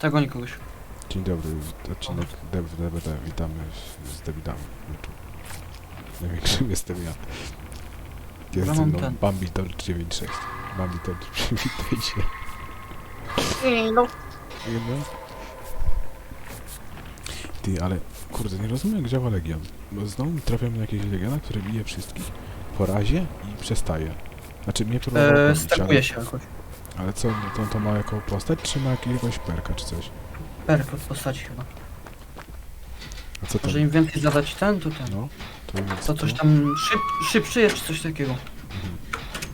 Tego nikogoś. Dzień dobry, odcinek DBD, witamy z-. Meczu. Największym jestem ja. Jest Ja ze mam mną ten. Bambi Dolce 96. Bambi Dolce, przywitaj się. No. No. Ty, ale kurde, nie rozumiem jak działa Legion. Bo znowu trafiam na jakiegoś Legiona, który bije wszystkich po razie i przestaje. Znaczy mnie próbował E, pobić, ale, stakuje się jakoś. Ale co, to, to ma jako postać, czy ma jakiegoś perka, czy coś? Perk od postaci chyba. A co to? Może im więcej zadać ten, to ten. No, to jest To coś tam szyb, szybszy jest, czy coś takiego. Mhm.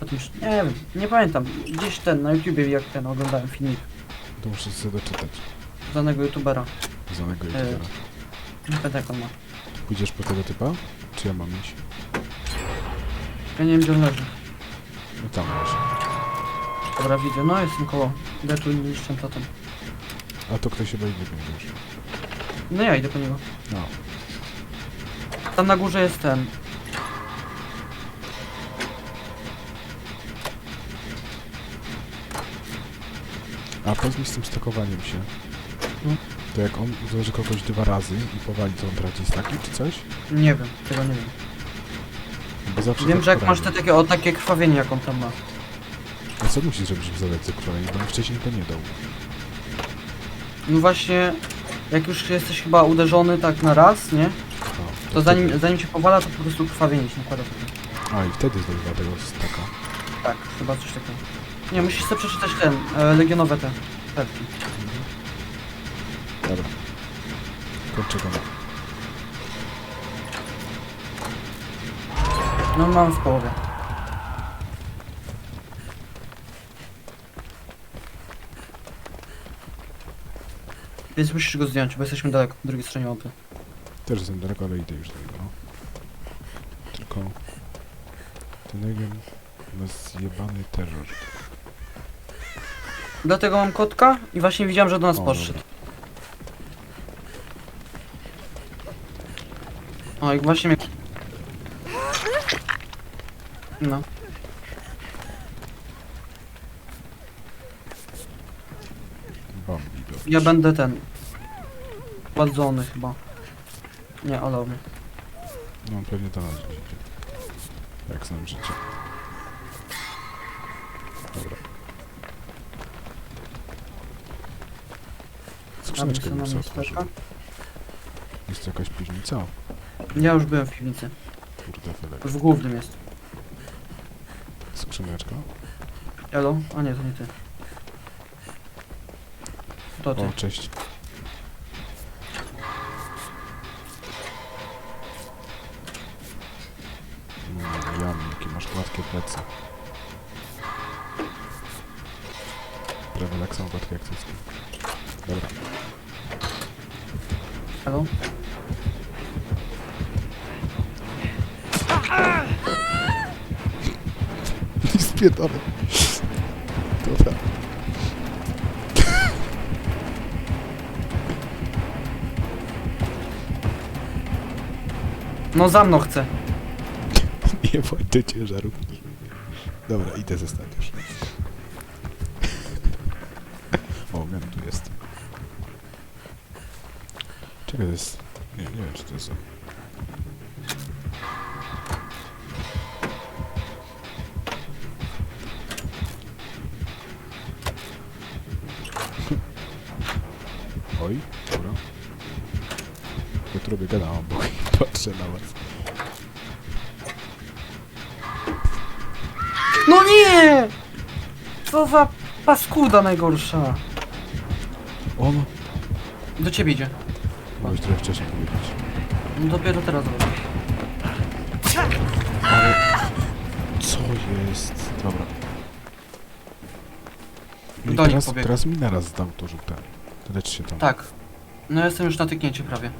Potem już, nie wiem, nie pamiętam. Gdzieś ten, na YouTubie jak ten, oglądałem filmik To muszę sobie doczytać. danego YouTubera. Znanego E. youtubera. Nie pamiętam jak on ma. Pójdziesz po tego typa? Czy ja mam iść? Ja nie wiem gdzie on leży. No tam masz. Dobra, widzę. No jestem koło. Idę tu i niszczę. A to ktoś się będzie już. No ja idę po niego. No. Tam na górze jest ten. A powiedz mi z tym stakowaniem się. No. To jak on złoży kogoś dwa razy i powali, to on traci staki czy coś? Nie wiem, tego nie wiem. Bo zawsze Wiem, tak że jak masz te takie, o takie krwawienie jak on tam ma. A co musisz zrobić, żeby zadać zakrwawienie? Bo on wcześniej to nie dał. No właśnie, jak już jesteś chyba uderzony tak na raz, nie? No, To zanim, zanim cię powala, to po prostu krwawienie się nakłada wtedy. A i wtedy zdobywa tego staka. Tak, chyba coś takiego. Nie, musisz sobie przeczytać ten, e, legionowe te perki. Dobra. Kończę go. No mam w połowie. Więc musisz go zdjąć, bo jesteśmy daleko, po drugiej stronie mapy. Też jestem daleko, ale idę już do niego. Tylko... Ten Legion ma zjebany terror. Dlatego mam kotka i właśnie widziałem, że do nas O, podszedł. O, i właśnie mnie... No. Bambi, dobrze. Ja będę ten... Wadzony chyba. Nie, mnie. No, pewnie do nas idzie. Jak znam życie. Dobra. Skrzyneczkę bym sobie otworzył. Jest to jakaś piwnica? Ja już byłem w piwnicy. Kurde, Felek. W głównym jest. Skrzyneczka? Elo? A nie, to nie ty. To ty. O, cześć. Mm, jakie masz gładkie plecy. Prawie tak samo gładkie jak cycki. Dobra. Elo? I spierdolę. Dobra. No za mną chcę. Nie do ciężarówki. Dobra, idę zostać już. O, miałem tu jest. Czekaj, to jest... Nie, nie wiem, czy to jest... Robię gadałam, bo patrzę na was. No nie! Co za paskuda najgorsza. On! Do ciebie idzie. Mogłeś trochę wcześniej powiedzieć. No dopiero teraz zobaczę. Ale... Co jest? Dobra. No i Do nich teraz, pobiegł. teraz mi naraz zdał to. To lecz się tam. Tak. No ja jestem już na tyknięciu prawie.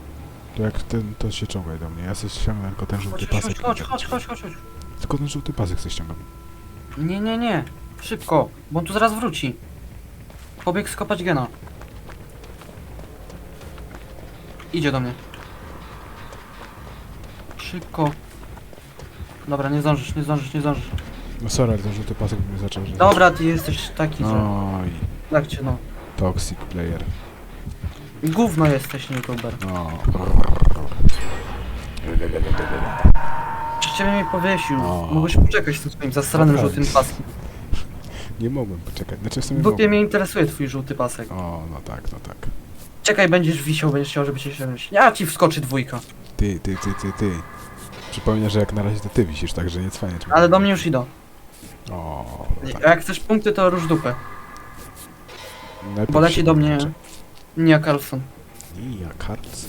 To jak ten, to się ciągaj do mnie. Ja sobie ściągnę tylko ten żółty Chodź, pasek. chodź, chodź, chodź, chodź, chodź. Tylko ten żółty pasek sobie ściągam. Nie, nie, nie. Szybko, bo on tu zaraz wróci. Pobiegł skopać gena. Idzie do mnie. Szybko. Dobra, nie zdążysz, nie zdążysz, nie zdążysz. No sorry, ale ten żółty pasek by mnie zaczął... że- Dobra, ty jesteś taki, że... I Tak cię, no. toxic player. Gówno jesteś, nie youtuber. No. Czy ciebie mnie powiesił? O. Mogłeś poczekać z tym swoim zasranym Naprawdę. żółtym paskiem. Nie mogłem poczekać. Znaczy w sumie dupie mogłem. mnie interesuje twój żółty pasek. O, no tak, no tak. Czekaj, będziesz wisiał, będziesz chciał, żeby cię się... Ja ci wskoczy dwójka. Ty, ty, ty, ty, ty. Przypomnę, że jak na razie to ty wisisz, także nie cwanie. Ale do mnie już idą. O, no A tak. jak chcesz punkty, to rusz dupę. Najpierw Poleci się do mnie podłączę. Nia Carlson. Jak harc.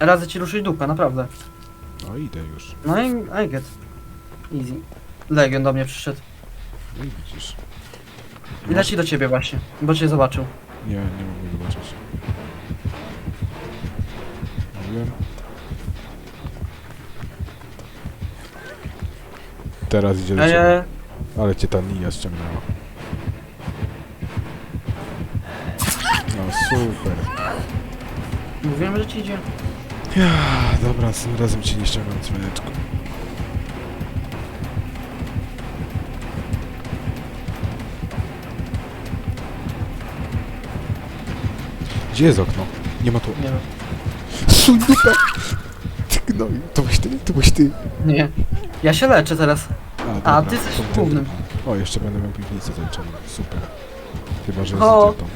Radzę ci ruszyć dupę, naprawdę. No idę już. No i I get. Easy. Legion do mnie przyszedł. No i widzisz. I leci do ciebie właśnie, bo cię zobaczył. Nie, nie mogę zobaczyć. Mówiłem. Teraz idzie do A ciebie. Ale cię ta Nia ściągnęła. No super. Mówiłem, że ci idzie. Ja, dobra, tym razem cię nie ściągam, cwaniaczku. Gdzie jest okno? Nie ma tu. Nie wiem. Dupę! Ty gnoju, to byś ty? To byś ty. Nie. Ja się leczę teraz. A, dobra, ty jesteś to głównym. O, jeszcze będę miał piwnicę zaliczone. Super. Chyba, że O. jest idiotą.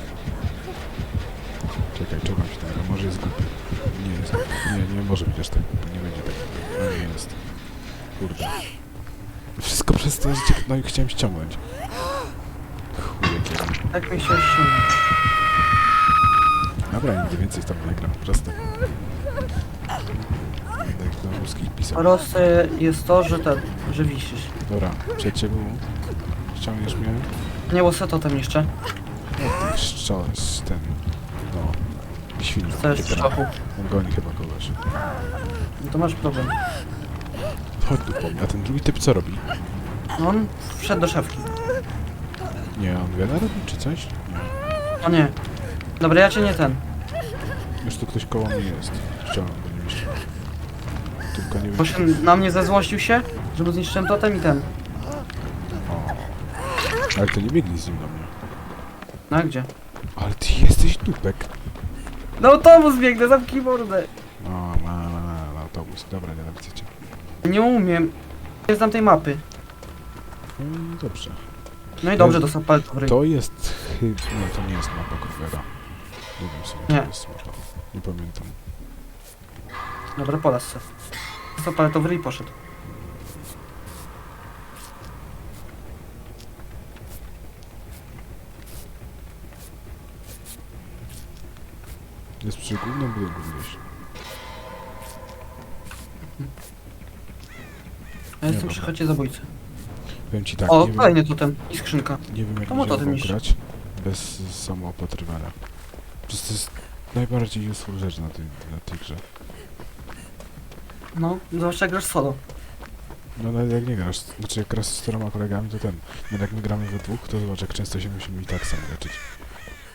Czekaj, czekam się tego. Może jest głupi. Nie jest głupi. Nie, nie może być aż tak. Nie będzie tak. No nie jest. Kurde. Wszystko przez to, że cię no i chciałem ściągnąć. Chuje kiedy. Tak mi się ściągnął. Dobra, nigdy więcej tam nie gram. Proste. Będę do ruskich pisał. Proste jest to, że ten, że wisisz. Dobra, przecie było. Ściągniesz mnie? Nie, bo se totem jeszcze. O, ty szczos, ten... No... Świnia. Chcesz w szoku. On goni chyba kogoś. No to masz problem. Chodź tu po mnie. A ten drugi typ co robi? No on wszedł do szafki. Nie, on wiele robi czy coś? Nie. O nie. Dobra, ja cię nie ten. Już tu ktoś koło mnie jest. Chciałem go nie myśleć. Tylko nie wiem... Bo się na mnie zezłościł się, żeby zniszczyłem totem i ten. Ale to nie biegli z nim do mnie. No a gdzie? Ale ty jesteś dupek. No autobus biegnę, zamknij mordę. O, ma, ma, ma, na autobus. Dobra, nie widzę cię. Nie umiem. Nie znam tej mapy. I dobrze. No i dobrze, dostał palec w ryj. To jest chyba... Nie, to nie jest mapa Corvera. Nie wiem sobie, Nie. to jest mapa. Nie pamiętam. Dobra, polas se. Dostał palec w ryj i poszedł. Jest przy głównym budynku gdzieś. Ja jestem przy chacie zabójcy. Powiem ci tak, O, nie wiem, kolejny totem i skrzynka. nie wiem jak To mo to będzie ty mogą mistrz. grać bez samoopatrywania. Przecież to jest najbardziej useful rzecz na, tej na tej grze. No, zwłaszcza jak grasz solo. No nawet jak nie grasz, znaczy jak grasz z czteroma kolegami to ten, no jak my gramy we dwóch to zobacz jak często się musimy i tak sam leczyć.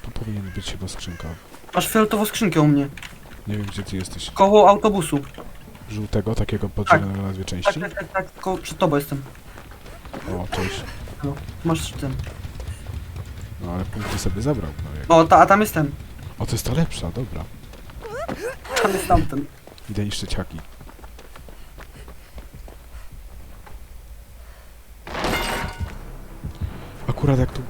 Tu powinien być chyba skrzynka. Masz fioletową skrzynkę u mnie. Nie wiem gdzie ty jesteś. Koło autobusu. Żółtego, takiego podzielonego na dwie Tak, części? tak, tak, tak, koło, przed tobą jestem. O, cześć. Masz ten. No ale punkty sobie zabrał. No, jak... O, ta, a tam jest ten. O, to jest ta lepsza, dobra. Tam jest tamten. Idę niszczyć haki. Akurat jak tu...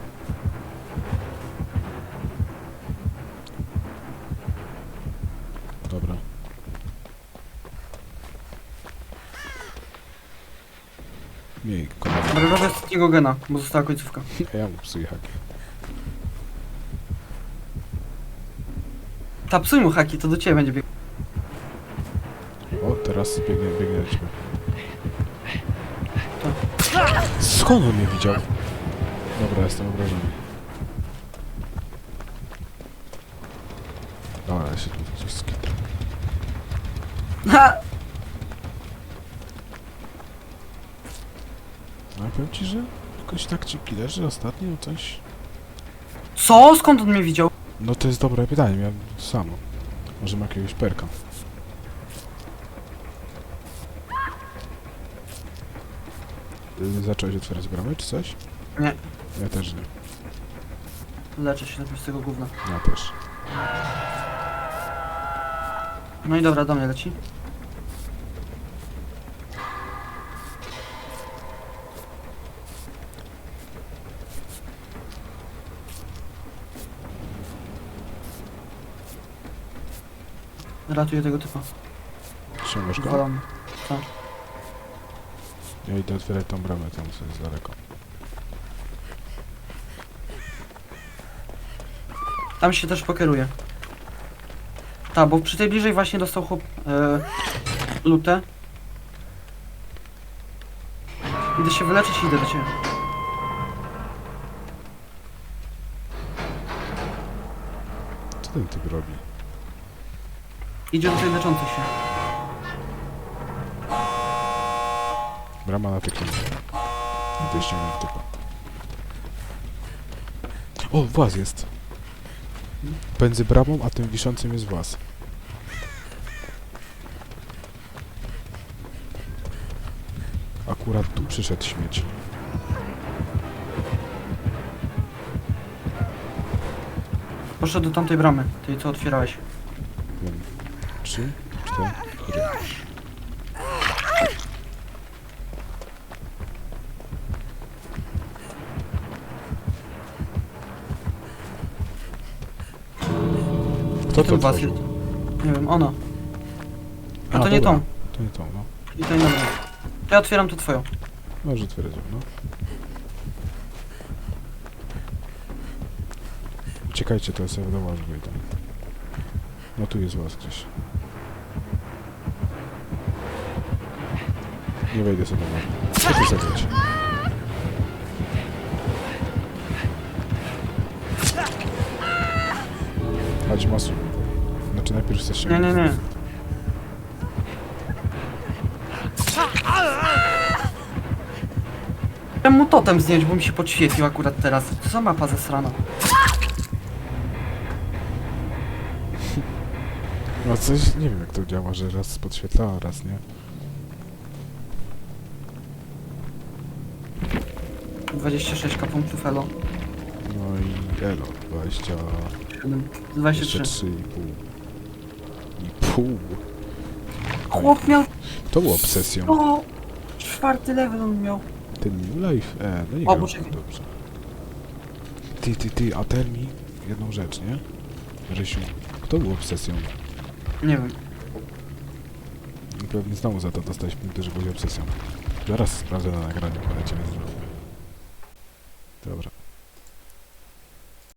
Dobra. Miej, kolego. Dobra, robię ostatniego gena, bo została końcówka. Ja mu psuję haki. Ta psuj mu haki, to do ciebie będzie biegł. O, teraz biegnie, biegnie do ciebie. Skąd on mnie widział? Dobra, jestem obrażony. Dobra, ja się tu skitrę. Ha! Powiem ci, że jakoś tak ci leży ostatnio coś. Co? Skąd on mnie widział? No to jest dobre pytanie, miałem samo. Może ma jakiegoś perka. Zacząłeś otwierać bramę czy coś? Nie. Ja też nie. leczę się najpierw z tego gówna. Ja też. No i dobra, do mnie leci. Ratuję tego typa. Ściągasz go? Wolony. Tak. Ja idę otwierać tą bramę, tam co jest daleko. Tam się też pokieruje. Tak, bo przy tej bliżej właśnie dostał chłop e, lutę. Idę się wyleczyć i idę do ciebie. Co ten typ robi? Idzie do tej leczącej się. Brama na tyku. Idę ściągnąć typa. O, właz jest. Pędzy bramą, a tym wiszącym jest właz. Akurat tu przyszedł śmieć. Poszedł do tamtej bramy, tej co otwierałeś. Trzy, cztery. Kto to Ten was otworzył? jest. Nie wiem, ona. A, to nie dobra. tą. To nie tą, no. I to nie. To ja otwieram tu twoją. Może otwierać no. Uciekajcie, to ja sobie go i tam. No tu jest was gdzieś. Nie wejdę sobie na Co ty zagrać? Chodź masu. Znaczy najpierw chcesz się... Nie, nie, nie. Chciałem mu totem zdjąć, bo mi się podświetlił akurat teraz. Co za mapa zesrana. No coś, nie wiem jak to działa, że raz podświetla, a raz nie. 26 punktów elo. No i elo, 20... 23. Jeszcze 3,5. I pół. Chłop miał To było obsesją. o, czwarty level on miał. Ten New Life, e, no nie O, poczekaj. dobrze. Ty, ty, ty, a tell mi jedną rzecz, nie? Rysiu, kto był obsesją? Nie wiem. I pewnie znowu za to dostałeś punkty, że byłeś obsesją. Zaraz sprawdzę na nagraniu, ale cię nie znam.